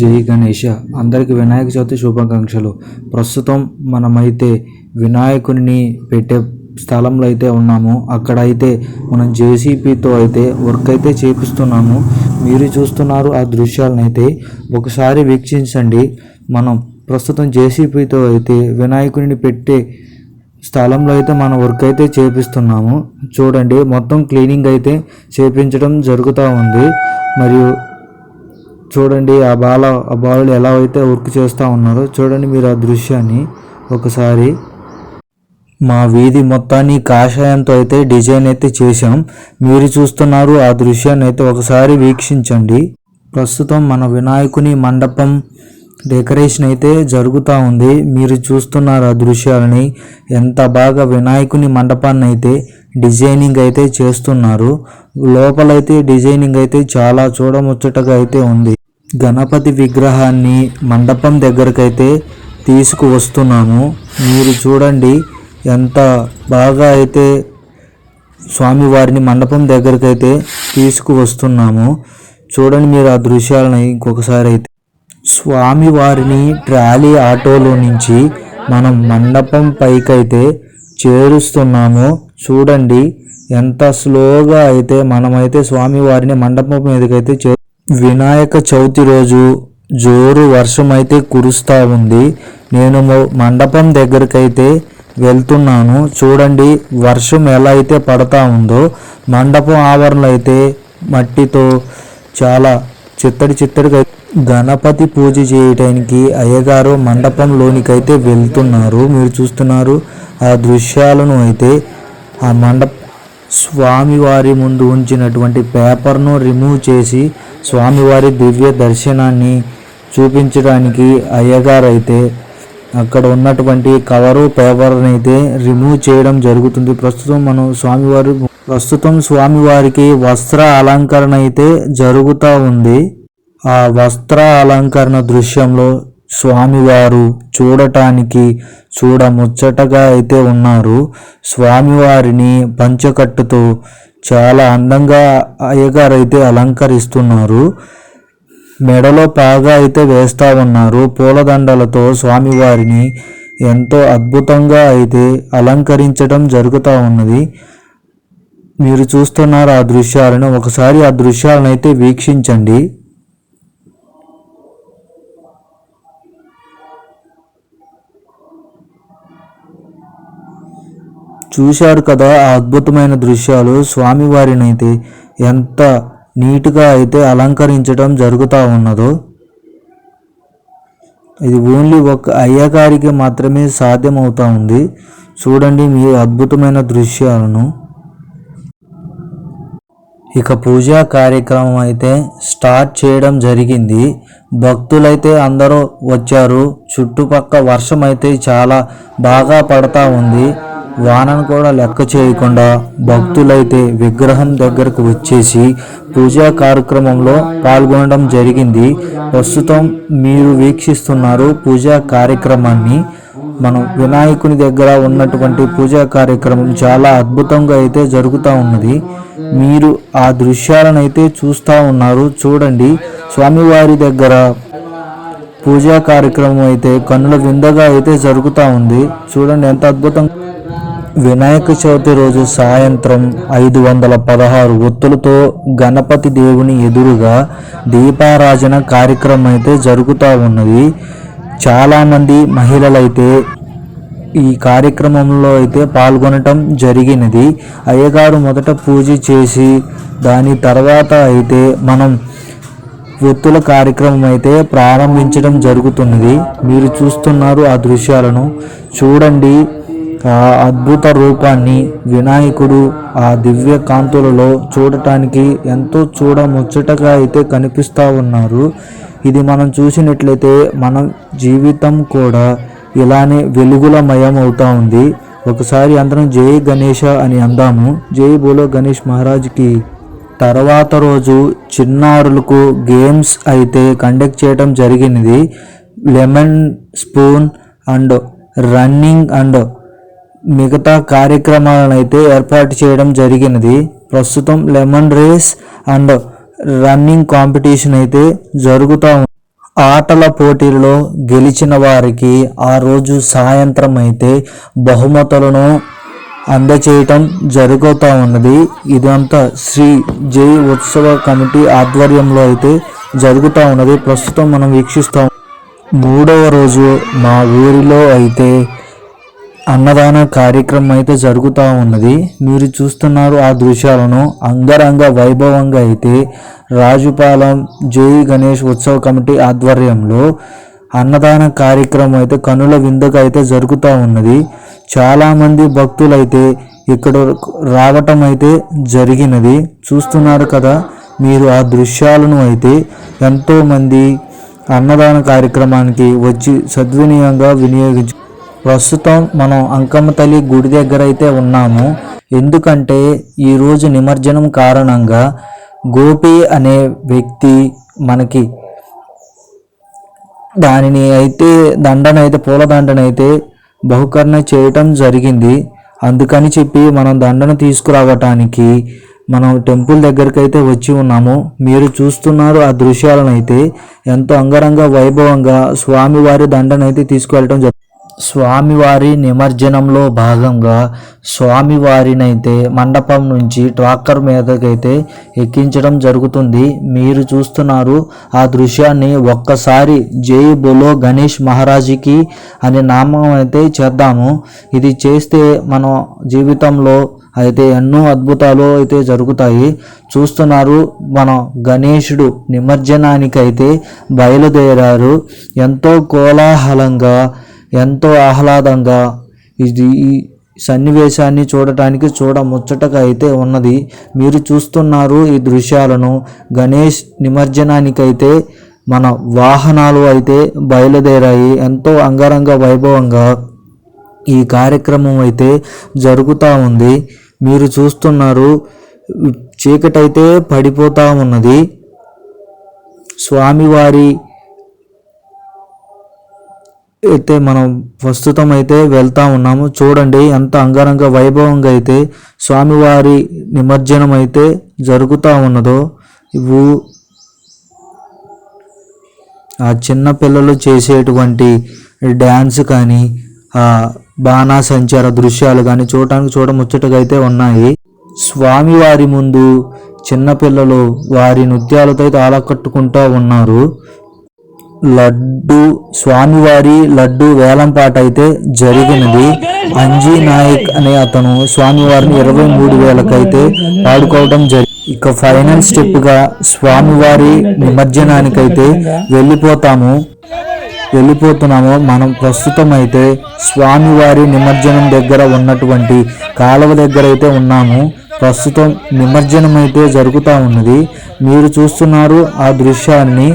జై గణేష. అందరికి వినాయక చవితి శుభాకాంక్షలు. ప్రస్తుతం మనమైతే వినాయకుడిని పెట్టే స్థలంలో అయితే ఉన్నాము. అక్కడ అయితే మనం జేసీపీతో అయితే వర్క్ అయితే చేపిస్తున్నాము. మీరు చూస్తున్నారు ఆ దృశ్యాలను అయితే ఒకసారి వీక్షించండి. మనం ప్రస్తుతం జేసీపీతో అయితే వినాయకుడిని పెట్టే స్థలంలో అయితే మనం వర్క్ అయితే చేపిస్తున్నాము. చూడండి మొత్తం క్లీనింగ్ అయితే చేపించడం జరుగుతూ ఉంది. మరియు చూడండి ఆ బాల ఆ బాలుడు ఎలా అయితే వర్క్ చేస్తూ ఉన్నారో చూడండి మీరు ఆ దృశ్యాన్ని ఒకసారి. మా వీధి మొత్తాన్ని కాషాయంతో అయితే డిజైన్ అయితే చేశాం. మీరు చూస్తున్నారు ఆ దృశ్యాన్ని అయితే ఒకసారి వీక్షించండి. ప్రస్తుతం మన వినాయకుని మండపం డెకరేషన్ అయితే జరుగుతూ ఉంది. మీరు చూస్తున్నారు ఆ దృశ్యాలని. ఎంత బాగా వినాయకుని మండపాన్ని అయితే డిజైనింగ్ అయితే చేస్తున్నారు. లోపలైతే డిజైనింగ్ అయితే చాలా చూడముచ్చటగా అయితే ఉంది. గణపతి విగ్రహాన్ని మండపం దగ్గరకైతే తీసుకువస్తున్నాము మీరు చూడండి ఎంత బాగా అయితే స్వామివారిని మండపం దగ్గరకైతే తీసుకువస్తున్నాము. చూడండి మీరు ఆ దృశ్యాలను ఇంకొకసారి అయితే. స్వామివారిని ట్రాలీ ఆటోలో నుంచి మనం మండపం పైకైతే చేరుస్తున్నాము. చూడండి ఎంత స్లోగా అయితే మనమైతే స్వామివారిని మండపం మీదకైతే చే వినాయక చవితి రోజు జోరు వర్షం అయితే కురుస్తూ ఉంది. నేను మండపం దగ్గరకైతే వెళ్తున్నాను. చూడండి వర్షం ఎలా అయితే పడతా ఉందో మండపం ఆవరణలు అయితే మట్టితో చాలా చిత్తడి చిత్తడిగా గణపతి పూజ చేయటానికి అయ్యగారు మండపంలోనికైతే వెళ్తున్నారు. మీరు చూస్తున్నారు ఆ దృశ్యాలను అయితే ఆ మండప స్వామివారి ముందు ఉంచినటువంటి పేపర్ను రిమూవ్ చేసి స్వామివారి దివ్య దర్శనాన్ని చూపించడానికి అయ్యగారు అయితే అక్కడ ఉన్నటువంటి కవరు పేపర్ని అయితే రిమూవ్ చేయడం జరుగుతుంది. ప్రస్తుతం మనం స్వామివారి ప్రస్తుతం స్వామివారికి వస్త్ర అలంకరణ అయితే జరుగుతూ ఉంది. ఆ వస్త్ర అలంకరణ దృశ్యంలో స్వామివారు చూడటానికి చూడముచ్చటగా అయితే ఉన్నారు. స్వామివారిని పంచకట్టుతో చాలా అందంగా అయ్యగారు అయితే అలంకరిస్తున్నారు. మెడలో పాగా అయితే వేస్తా ఉన్నారు పూలదండలతో స్వామివారిని ఎంతో అద్భుతంగా అయితే అలంకరించడం జరుగుతూ ఉన్నది. మీరు చూస్తున్నారు ఆ దృశ్యాలను. ఒకసారి ఆ దృశ్యాలను అయితే వీక్షించండి. చూశారు కదా ఆ అద్భుతమైన దృశ్యాలు. స్వామివారినైతే ఎంత నీట్గా అయితే అలంకరించడం జరుగుతూ ఉన్నదో. ఇది ఓన్లీ ఒక అయ్యగారికి మాత్రమే సాధ్యమవుతా ఉంది. చూడండి మీ అద్భుతమైన దృశ్యాలను. ఇక పూజా కార్యక్రమం అయితే స్టార్ట్ చేయడం జరిగింది. భక్తులైతే అందరూ వచ్చారు. చుట్టుపక్క వర్షం అయితే చాలా బాగా పడతా ఉంది. వానను కూడా లెక్క చేయకుండా భక్తులైతే విగ్రహం దగ్గరకు వచ్చేసి పూజా కార్యక్రమంలో పాల్గొనడం జరిగింది. ప్రస్తుతం మీరు వీక్షిస్తున్నారు పూజా కార్యక్రమాన్ని. మనం వినాయకుని దగ్గర ఉన్నటువంటి పూజా కార్యక్రమం చాలా అద్భుతంగా అయితే జరుగుతూ ఉన్నది. మీరు ఆ దృశ్యాలను అయితే చూస్తూ ఉన్నారు. చూడండి. స్వామివారి దగ్గర పూజా కార్యక్రమం అయితే కన్నుల విందగా అయితే జరుగుతూ ఉంది. చూడండి ఎంత అద్భుతం వినాయక చవితి రోజు సాయంత్రం ఐదు వందల పదహారు ఒత్తులతో గణపతి దేవుని ఎదురుగా దీపారాజన కార్యక్రమం అయితే జరుగుతూ ఉన్నది. చాలామంది మహిళలైతే ఈ కార్యక్రమంలో అయితే పాల్గొనటం జరిగినది. అయ్యగారు మొదట పూజ చేసి దాని తర్వాత అయితే మనం ఒత్తుల కార్యక్రమం అయితే ప్రారంభించడం జరుగుతున్నది. మీరు చూస్తున్నారు ఆ దృశ్యాలను. చూడండి. ఆ అద్భుత రూపాన్ని వినాయకుడు ఆ దివ్య కాంతులలో చూడటానికి ఎంతో చూడ ముచ్చటగా అయితే కనిపిస్తూ ఉన్నారు. ఇది మనం చూసినట్లయితే మన జీవితం కూడా ఇలానే వెలుగులమయం అవుతూ ఉంది. ఒకసారి అందరం జై గణేష అని అందాము. జై బోలో గణేష్ మహారాజ్కి. తర్వాత రోజు చిన్నారులకు గేమ్స్ అయితే కండక్ట్ చేయడం జరిగినది. Lemon spoon and running and మిగతా కార్యక్రమాలను అయితే ఏర్పాటు చేయడం జరిగినది. ప్రస్తుతం lemon race and running competition అయితే జరుగుతూ ఉంది. ఆటల పోటీల్లో గెలిచిన వారికి ఆ రోజు సాయంత్రం అయితే బహుమతులను అందచేయటం జరుగుతూ ఉన్నది. ఇదంతా శ్రీ జై ఉత్సవ కమిటీ ఆధ్వర్యంలో అయితే జరుగుతూ ఉన్నది. ప్రస్తుతం మనం వీక్షిస్తాం. మూడవ రోజు మా ఊరిలో అయితే అన్నదాన కార్యక్రమం అయితే జరుగుతూ ఉన్నది. మీరు చూస్తున్నారు ఆ దృశ్యాలను. అంగరంగ వైభవంగా అయితే రాజుపాలెం జై గణేష్ ఉత్సవ కమిటీ ఆధ్వర్యంలో అన్నదాన కార్యక్రమం అయితే కనుల విందుగా అయితే జరుగుతూ ఉన్నది. చాలామంది భక్తులైతే ఇక్కడ రావటం అయితే జరిగినది. చూస్తున్నారు కదా మీరు ఆ దృశ్యాలను అయితే ఎంతోమంది అన్నదాన కార్యక్రమానికి వచ్చి సద్వినియోగంగా వినియోగించు ప్రస్తుతం మనం అంకమ్మ తల్లి గుడి దగ్గర అయితే ఉన్నాము. ఎందుకంటే ఈరోజు నిమజ్జనం కారణంగా గోపి అనే వ్యక్తి మనకి దానిని అయితే దండన అయితే పూల దండన అయితే బహుకరణ చేయటం జరిగింది. అందుకని చెప్పి మనం దండను తీసుకురావటానికి మనం టెంపుల్ దగ్గరికి అయితే వచ్చి ఉన్నాము. మీరు చూస్తున్నారు ఆ దృశ్యాలను అయితే ఎంతో అంగరంగ వైభవంగా స్వామివారి దండను అయితే తీసుకువెళ్ళటం జరుగుతుంది స్వామివారి నిమజ్జనంలో భాగంగా స్వామివారినైతే మండపం నుంచి ట్రాక్టర్ మీదకైతే ఎక్కించడం జరుగుతుంది. మీరు చూస్తున్నారు ఆ దృశ్యాన్ని ఒక్కసారి జై బోలో గణేష్ మహారాజుకి అనే నామం అయితే చేద్దాము. ఇది చేస్తే మనం జీవితంలో అయితే ఎన్నో అద్భుతాలు అయితే జరుగుతాయి. చూస్తున్నారు మన గణేశుడు నిమజ్జనానికైతే బయలుదేరారు. ఎంతో కోలాహలంగా ఎంతో ఆహ్లాదంగా ఇది ఈ సన్నివేశాన్ని చూడటానికి చూడ ముచ్చటగా అయితే ఉన్నది. మీరు చూస్తున్నారు ఈ దృశ్యాలను. గణేష్ నిమజ్జనానికైతే మన వాహనాలు అయితే బయలుదేరాయి. ఎంతో అంగరంగ వైభవంగా ఈ కార్యక్రమం అయితే జరుగుతూ ఉంది. మీరు చూస్తున్నారు చీకటైతే పడిపోతూ ఉన్నది. స్వామివారి అయితే మనం ప్రస్తుతం అయితే వెళ్తా ఉన్నాము. చూడండి ఎంత అంగరంగ వైభవంగా అయితే స్వామివారి నిమజ్జనం అయితే జరుగుతూ ఉన్నదో ఇవు ఆ చిన్న పిల్లలు చేసేటువంటి డ్యాన్స్ కానీ ఆ బాణాసంచార దృశ్యాలు కానీ చూడటానికి చూడముచ్చటగా అయితే ఉన్నాయి. స్వామివారి ముందు చిన్నపిల్లలు వారి నృత్యాలతో అయితే ఆలకట్టుకుంటూ ఉన్నారు. లడ్డు స్వామివారి లడ్డు వేలంపాట అయితే జరిగినది. అంజీ నాయక్ అనే అతను స్వామివారిని ఇరవై మూడు వేలకైతే పాడుకోవడం జరిగింది. ఇక ఫైనల్ స్టెప్గా స్వామివారి నిమజ్జనానికైతే వెళ్ళిపోతాము. వెళ్ళిపోతున్నాము. మనం ప్రస్తుతం అయితే స్వామివారి నిమజ్జనం దగ్గర ఉన్నటువంటి కాలువ దగ్గర అయితే ఉన్నాము. ప్రస్తుతం నిమజ్జనం అయితే జరుగుతూ ఉన్నది. మీరు చూస్తున్నారు ఆ దృశ్యాన్ని.